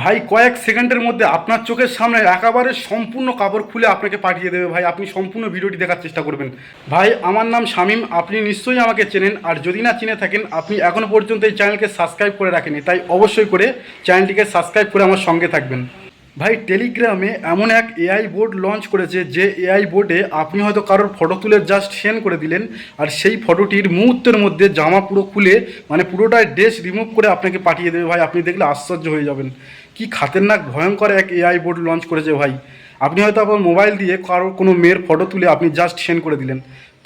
ভাই, কয়েক সেকেন্ডের মধ্যে আপনার চোখের সামনে একেবারে সম্পূর্ণ কাপড় খুলে আপনাকে পাঠিয়ে দেবে ভাই। আপনি সম্পূর্ণ ভিডিওটি দেখার চেষ্টা করবেন। ভাই, আমার নাম শামিম। আপনি নিশ্চয়ই আমাকে চেনেন। আর যদি না চিনে থাকেন, আপনি এখনও পর্যন্ত এই চ্যানেলকে সাবস্ক্রাইব করে রাখেনি তাই অবশ্যই করে চ্যানেলটিকে সাবস্ক্রাইব করে আমার সঙ্গে থাকবেন। ভাই টেলিগ্রামে এমন এক এআই বোর্ড লঞ্চ করেছে যে এআই বোর্ডে আপনি হয়তো কারোর ফটো তুলে জাস্ট সেন্ড করে দিলেন আর সেই ফটোটির মুহূর্তের মধ্যে জামা পুরো খুলে মানে পুরোটাই ড্রেস রিমুভ করে আপনাকে পাঠিয়ে দেবে ভাই। আপনি দেখলে আশ্চর্য হয়ে যাবেন। কি খাতেরনাক, ভয়ঙ্কর এক এআই বোর্ড লঞ্চ করেছে ভাই। আপনি হয়তো আপনার মোবাইল দিয়ে কারোর কোনো মেয়ের ফটো তুলে আপনি জাস্ট সেন্ড করে দিলেন।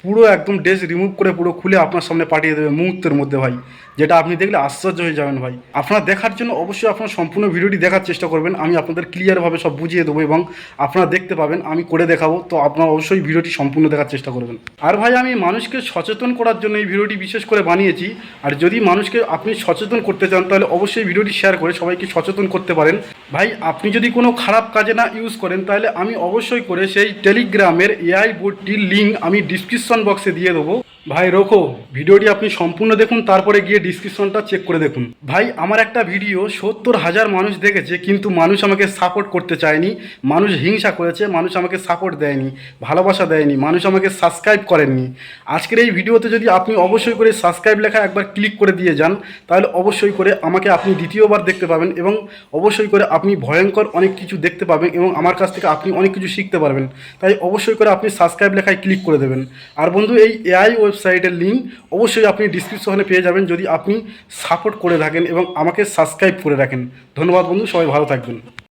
পুরো একদম ড্রেস রিমুভ করে পুরো খুলে আপনার সামনে পাঠিয়ে দেবে মুহূর্তের মধ্যে ভাই। যেটা আপনি দেখলে আশ্চর্য হয়ে যাবেন ভাই। আপনারা দেখার জন্য অবশ্যই আপনার সম্পূর্ণ ভিডিওটি দেখার চেষ্টা করবেন। আমি আপনাদের ক্লিয়ারভাবে সব বুঝিয়ে দেবো এবং আপনারা দেখতে পাবেন, আমি করে দেখাবো। তো আপনারা অবশ্যই ভিডিওটি সম্পূর্ণ দেখার চেষ্টা করবেন। আর ভাই, আমি মানুষকে সচেতন করার জন্য এই ভিডিওটি বিশেষ করে বানিয়েছি। আর যদি মানুষকে আপনি সচেতন করতে চান, তাহলে অবশ্যই ভিডিওটি শেয়ার করে সবাইকে সচেতন করতে পারেন। ভাই, আপনি যদি কোনো খারাপ কাজে না ইউজ করেন, তাহলে আমি অবশ্যই করে সেই টেলিগ্রামের এআই বোর্ডটির লিঙ্ক আমি ডিসক্রিপশন বক্সে দিয়ে দেবো। ভাই রোখো ভিডিওটি আপনি সম্পূর্ণ দেখুন, তারপরে গিয়ে ডিসক্রিপশনটা চেক করে দেখুন। ভাই, আমার একটা ভিডিও সত্তর হাজার মানুষ দেখেছে, কিন্তু মানুষ আমাকে সাপোর্ট করতে চায়নি। মানুষ হিংসা করেছে, মানুষ আমাকে সাপোর্ট দেয়নি, ভালোবাসা দেয়নি, মানুষ আমাকে সাবস্ক্রাইব করেননি। আজকের এই ভিডিওতে যদি আপনি অবশ্যই করে সাবস্ক্রাইব লেখা একবার ক্লিক করে দিয়ে যান, তাহলে অবশ্যই করে আমাকে আপনি দ্বিতীয়বার দেখতে পাবেন এবং অবশ্যই করে আপনি ভয়ঙ্কর অনেক কিছু দেখতে পাবেন এবং আমার কাছ থেকে আপনি অনেক কিছু শিখতে পারবেন। তাই অবশ্যই করে আপনি সাবস্ক্রাইব লেখায় ক্লিক করে দেবেন। আর বন্ধু, এই এআই ওয়েবসাইটের লিঙ্ক অবশ্যই আপনি ডিসক্রিপশনে পেয়ে যাবেন যদি আপনি সাপোর্ট করে থাকেন এবং আমাকে সাবস্ক্রাইব করে রাখেন। ধন্যবাদ বন্ধু, সবাই ভালো থাকবেন।